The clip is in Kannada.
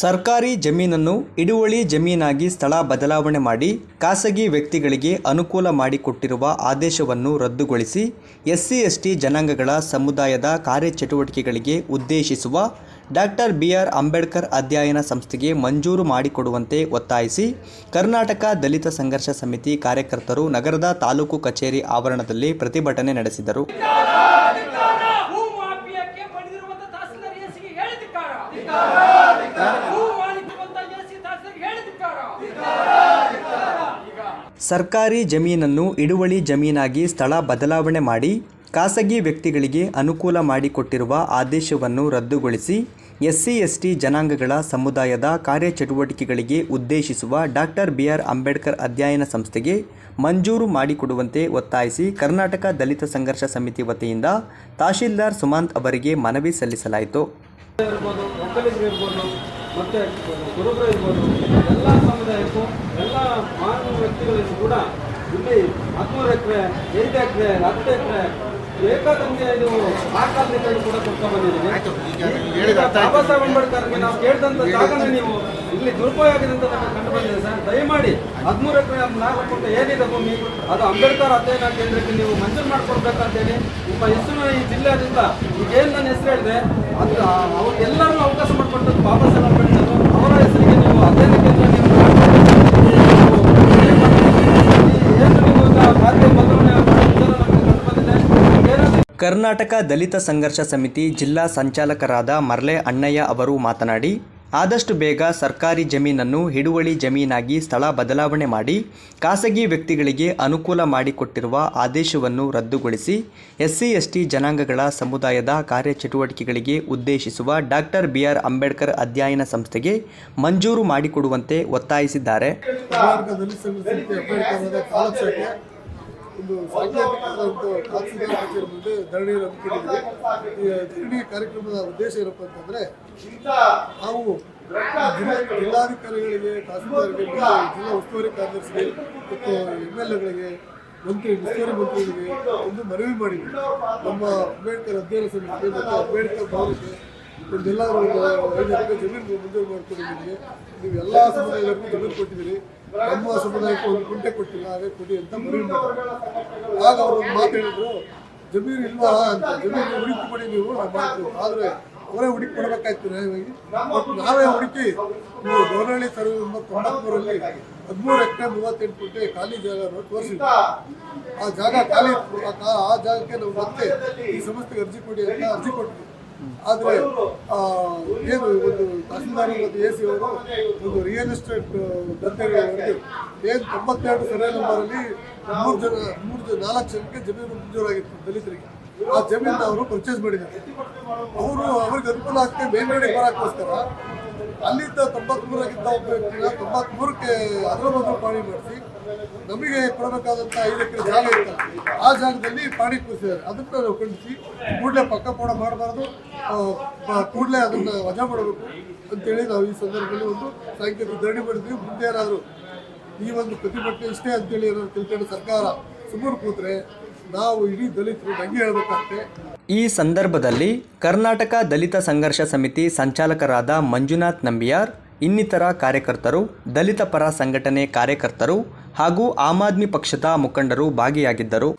ಸರ್ಕಾರಿ ಜಮೀನನ್ನು ಹಿಡುವಳಿ ಜಮೀನಾಗಿ ಸ್ಥಳ ಬದಲಾವಣೆ ಮಾಡಿ ಖಾಸಗಿ ವ್ಯಕ್ತಿಗಳಿಗೆ ಅನುಕೂಲ ಮಾಡಿಕೊಟ್ಟಿರುವ ಆದೇಶವನ್ನು ರದ್ದುಗೊಳಿಸಿ ಎಸ್ಸಿ ಎಸ್ಟಿ ಜನಾಂಗಗಳ ಸಮುದಾಯದ ಕಾರ್ಯಚಟುವಟಿಕೆಗಳಿಗೆ ಉದ್ದೇಶಿಸುವ ಡಾಕ್ಟರ್ ಬಿ ಆರ್ ಅಂಬೇಡ್ಕರ್ ಅಧ್ಯಯನ ಸಂಸ್ಥೆಗೆ ಮಂಜೂರು ಮಾಡಿಕೊಡುವಂತೆ ಒತ್ತಾಯಿಸಿ ಕರ್ನಾಟಕ ದಲಿತ ಸಂಘರ್ಷ ಸಮಿತಿ ಕಾರ್ಯಕರ್ತರು ನಗರದ ತಾಲೂಕು ಕಚೇರಿ ಆವರಣದಲ್ಲಿ ಪ್ರತಿಭಟನೆ ನಡೆಸಿದರು. ಸರ್ಕಾರಿ ಜಮೀನನ್ನು ಇಡುವಳಿ ಜಮೀನಾಗಿ ಸ್ಥಳ ಬದಲಾವಣೆ ಮಾಡಿ, ಖಾಸಗಿ ವ್ಯಕ್ತಿಗಳಿಗೆ ಅನುಕೂಲ ಮಾಡಿಕೊಟ್ಟಿರುವ ಆದೇಶವನ್ನು ರದ್ದುಗೊಳಿಸಿ ಎಸ್ಸಿ, ಎಸ್ಟಿ ಜನಾಂಗಗಳ ಸಮುದಾಯದ ಕಾರ್ಯಚಟುವಟಿಕೆಗಳಿಗೆ ಉದ್ದೇಶಿಸುವ ಡಾಕ್ಟರ್ ಬಿಆರ್ ಅಂಬೇಡ್ಕರ್ ಅಧ್ಯಯನ ಸಂಸ್ಥೆಗೆ ಮಂಜೂರು ಮಾಡಿಕೊಡುವಂತೆ ಒತ್ತಾಯಿಸಿ ಕರ್ನಾಟಕ ದಲಿತ ಸಂಘರ್ಷ ಸಮಿತಿ ವತಿಯಿಂದ ತಹಶೀಲ್ದಾರ್ ಸುಮಂತ್ ಅವರಿಗೆ ಮನವಿ ಸಲ್ಲಿಸಲಾಯಿತು. ಎಲ್ಲ ಸಮುದಾಯಕ್ಕೂ ಎಲ್ಲ ಮಾನವ ವ್ಯಕ್ತಿಗಳಿಗೂ ಕೂಡ ಇಲ್ಲಿ ಹದಿಮೂರು ಎಕರೆ ಎಂಟು ಎಕರೆ ಹತ್ತು ಎಕರೆ ಬೇಕಾದಂಗೆ ನೀವು ಆಕಾಶಗಳು ಕೂಡ ಕೊಡ್ತಾ ಬಂದಿದ್ದೀವಿ. ಬಾಬಾ ಸಾಹೇಬ್ ಅಂಬೇಡ್ಕರ್ಗೆ ನಾವು ಕೇಳಿದಂತ ಜಾಗನ ನೀವು ಇಲ್ಲಿ ದುರುಪಯೋಗದಿಂದ ನಮಗೆ ಕಂಡು ಬಂದಿದೆ ಸರ್. ದಯಮಾಡಿ ಹದಿಮೂರು ಎಕರೆ ನಾಲ್ಕು ಕೊಟ್ಟ ಏನಿದೆ ಭೂಮಿ ಅದು ಅಂಬೇಡ್ಕರ್ ಅಧ್ಯಯನ ಕೇಂದ್ರಕ್ಕೆ ನೀವು ಮಂಜೂರು ಮಾಡಿಕೊಡ್ಬೇಕಂತೇಳಿ ನಿಮ್ಮ ಹೆಸರು ಈ ಜಿಲ್ಲೆಯಾದ್ರಿಂದ ಈಗ ಏನು ನನ್ನ ಹೆಸರು ಹೇಳಿದೆ ಅದು ಅವ್ರು ಎಲ್ಲರೂ ಅವಕಾಶ ಮಾಡಿಕೊಟ್ಟದ್ದು ಬಾಬಾ ಸಾಹೇಬ್ ಅಂಬೇಡ್ಕರ್ ಅವರ ಹೆಸರಿಗೆ ನೀವು ಅಧ್ಯಯನ ಕೇಂದ್ರ ನೀವು ಮಾಡ್ಬೇಕು. ಏನು ನೀವು ಈಗ ಖಾತೆ ಬದಲಾವಣೆ ಮಾಡಿದ್ದನ್ನು ನಮಗೆ ಕಂಡು ಬಂದಿದೆ ಏನಾದ್ರು ಕರ್ನಾಟಕ ದಲಿತ ಸಂಘರ್ಷ ಸಮಿತಿ ಜಿಲ್ಲಾ ಸಂಚಾಲಕರಾದ ಮರ್ಲೆ ಅಣ್ಣಯ್ಯ ಅವರು ಮಾತನಾಡಿ, ಆದಷ್ಟು ಬೇಗ ಸರ್ಕಾರಿ ಜಮೀನನ್ನು ಹಿಡುವಳಿ ಜಮೀನಾಗಿ ಸ್ಥಳ ಬದಲಾವಣೆ ಮಾಡಿ, ಖಾಸಗಿ ವ್ಯಕ್ತಿಗಳಿಗೆ ಅನುಕೂಲ ಮಾಡಿಕೊಟ್ಟಿರುವ ಆದೇಶವನ್ನು ರದ್ದುಗೊಳಿಸಿ ಎಸ್ಸಿ, ಎಸ್ಟಿ ಜನಾಂಗಗಳ ಸಮುದಾಯದ ಕಾರ್ಯಚಟುವಟಿಕೆಗಳಿಗೆ ಉದ್ದೇಶಿಸುವ ಡಾಕ್ಟರ್ ಬಿ ಆರ್ ಅಂಬೇಡ್ಕರ್ ಅಧ್ಯಯನ ಸಂಸ್ಥೆಗೆ ಮಂಜೂರು ಮಾಡಿಕೊಡುವಂತೆ ಒತ್ತಾಯಿಸಿದ್ದಾರೆ. ಸಮಿತಿ ಒಂದು ಸಾಂಕೇತಿಕವಾದಂಥ ತಹಸೀಲ್ದಾರ್ ಕಚೇರಿ ಮುಂದೆ ಧರಣಿಯನ್ನು ಹಮ್ಮಿಕೊಂಡಿದ್ದೀವಿ ಈ ಧರಣಿ ಕಾರ್ಯಕ್ರಮದ ಉದ್ದೇಶ ಏನಪ್ಪ ಅಂತಂದರೆ, ನಾವು ಜಿಲ್ಲಾ ಜಿಲ್ಲಾಧಿಕಾರಿಗಳಿಗೆ ಖಾಸಗಿ ಜಿಲ್ಲಾ ಉಸ್ತುವಾರಿ ಕಾರ್ಯದರ್ಶಿಗೆ, ಮತ್ತು ಎಂ ಎಲ್ ಎಗಳಿಗೆ ಮಂತ್ರಿ, ಉಸ್ತುವಾರಿ ಮಂತ್ರಿಗಳಿಗೆ ಒಂದು ಮನವಿ ಮಾಡಿದ್ವಿ. ನಮ್ಮ ಅಂಬೇಡ್ಕರ್ ಅಧ್ಯಯನ ಸಮಿತಿಗೆ ಮತ್ತು ಅಂಬೇಡ್ಕರ್ ಭವನಕ್ಕೆ ಜಮೀನು ಮಂಜೂರು ಮಾಡ್ಕೊಂಡಿದ್ದೀವಿ. ನೀವು ಎಲ್ಲ ಸಮುದಾಯಕ್ಕೂ ಜಮೀನು ಕೊಟ್ಟಿದ್ದೀರಿ. ನಮ್ಮ ಸಮುದಾಯಕ್ಕೆ ಒಂದು ಕುಂಟೆ ಕೊಟ್ಟಿಲ್ಲ, ಹಾಗೆ ಕೊಡಿ ಅಂತ ಮನವಿ ಆಗ ಅವರು ಒಂದು ಜಮೀನು ಇಲ್ವಾ ಅಂತ. ಜಮೀನು ಹುಡುಕಿ ಕೊಡಿ ನೀವು ನಾವು ಆದರೆ ಅವರೇ ಹುಡುಕಿ ಕೊಡಬೇಕಾಯ್ತು ಮತ್ತು ನಾವೇ ಹುಡುಕಿ, ನೀವು ಗೌರಹಳ್ಳಿ ಸರ್ವೆ ಎಂಬ ತೊಂಬತ್ಮೂರಲ್ಲಿ ಹದಿಮೂರು ಎಕರೆ ಮೂವತ್ತೆಂಟು ಕುಂಟೆ ಖಾಲಿ ಜಾಗ ತೋರಿಸಿದ್ರು ಆ ಜಾಗ ಖಾಲಿ. ಆ ಜಾಗಕ್ಕೆ ನಾವು ಮತ್ತೆ ಈ ಸಂಸ್ಥೆಗೆ ಅರ್ಜಿ ಕೊಡಿ ಅಂತ ಅರ್ಜಿ ಕೊಟ್ಟಿದ್ವಿ ಆದರೆ ಏನು ಒಂದು ತಹಸೀಲ್ದಾರ್ ಮತ್ತು ಎ ಸಿ ಅವರು ಒಂದು ರಿಯಲ್ ಎಸ್ಟೇಟ್ ಗದ್ದೆಗಳಲ್ಲಿ ಏನು ತೊಂಬತ್ತೆರಡು ಸರ್ವೆ ನಂಬರಲ್ಲಿ ಮೂರು ಜನ ಮೂರು ಜನ ನಾಲ್ಕು ಜನಕ್ಕೆ ಜಮೀನು ಮಂಜೂರಾಗಿತ್ತು ದಲಿತರಿಗೆ. ಆ ಜಮೀನು ಅವರು ಪರ್ಚೇಸ್ ಮಾಡಿದ್ದಾರೆ. ಅವರು ಅವ್ರಿಗೆ ಅನುಕೂಲ ಆಗ್ತದೆ, ಮೇಲ್ಗಡೆ ಬರೋಕ್ಕೋಸ್ಕರ ಅಲ್ಲಿದ್ದ ತೊಂಬತ್ಮೂರಾಗಿದ್ದ ಒಬ್ಬ ವ್ಯಕ್ತಿನ ತೊಂಬತ್ಮೂರಕ್ಕೆ ಅದರ ಮೊದಲು ಪಾಣಿ ಮಾಡಿಸಿ. ನಮಗೆ ಕೊಡಬೇಕಾದಂಥ ಐದು ಎಕರೆ ಜಾಗ ಇತ್ತು ಆ ಜಾಗದಲ್ಲಿ ಪಾಣಿ ಕೂರಿಸಿದ್ದಾರೆ ಅದನ್ನ ನಾವು ಖಂಡಿಸಿ ಕೂಡಲೇ ಪಕ್ಕ ಪೋಣ ಮಾಡಬಾರ್ದು. ಕೂಡಲೇ ಅದನ್ನ ವಜಾ ಮಾಡಬೇಕು ಅಂತೇಳಿ ನಾವು ಈ ಸಂದರ್ಭದಲ್ಲಿ ಒಂದು ಸಾಂಕೇತಿಕ ಧರಣಿ ಮಾಡಿದ್ವಿ. ಮುಂದೆ ಏನಾದರೂ ಈ ಒಂದು ಪ್ರತಿಭಟನೆ ಇಷ್ಟೇ ಅಂತೇಳಿ ಏನಾದ್ರು ತಿಳ್ಕೊಂಡು ಸರ್ಕಾರ ಸುಮ್ಮನೆ ಕೂತ್ರೆ ನಾವು ಇಡೀ ದಲಿತರು ಹೇಳಬೇಕಂತೆ ಈ ಸಂದರ್ಭದಲ್ಲಿ ಕರ್ನಾಟಕ ದಲಿತ ಸಂಘರ್ಷ ಸಮಿತಿ ಸಂಚಾಲಕರಾದ ಮಂಜುನಾಥ್ ನಂಬಿಯಾರ್, ಇನ್ನಿತರ ಕಾರ್ಯಕರ್ತರು, ದಲಿತ ಪರ ಸಂಘಟನೆ ಕಾರ್ಯಕರ್ತರು ಹಾಗೂ ಆಮ್ ಆದ್ಮಿ ಪಕ್ಷದ ಮುಖಂಡರು ಭಾಗಿಯಾಗಿದ್ದರು.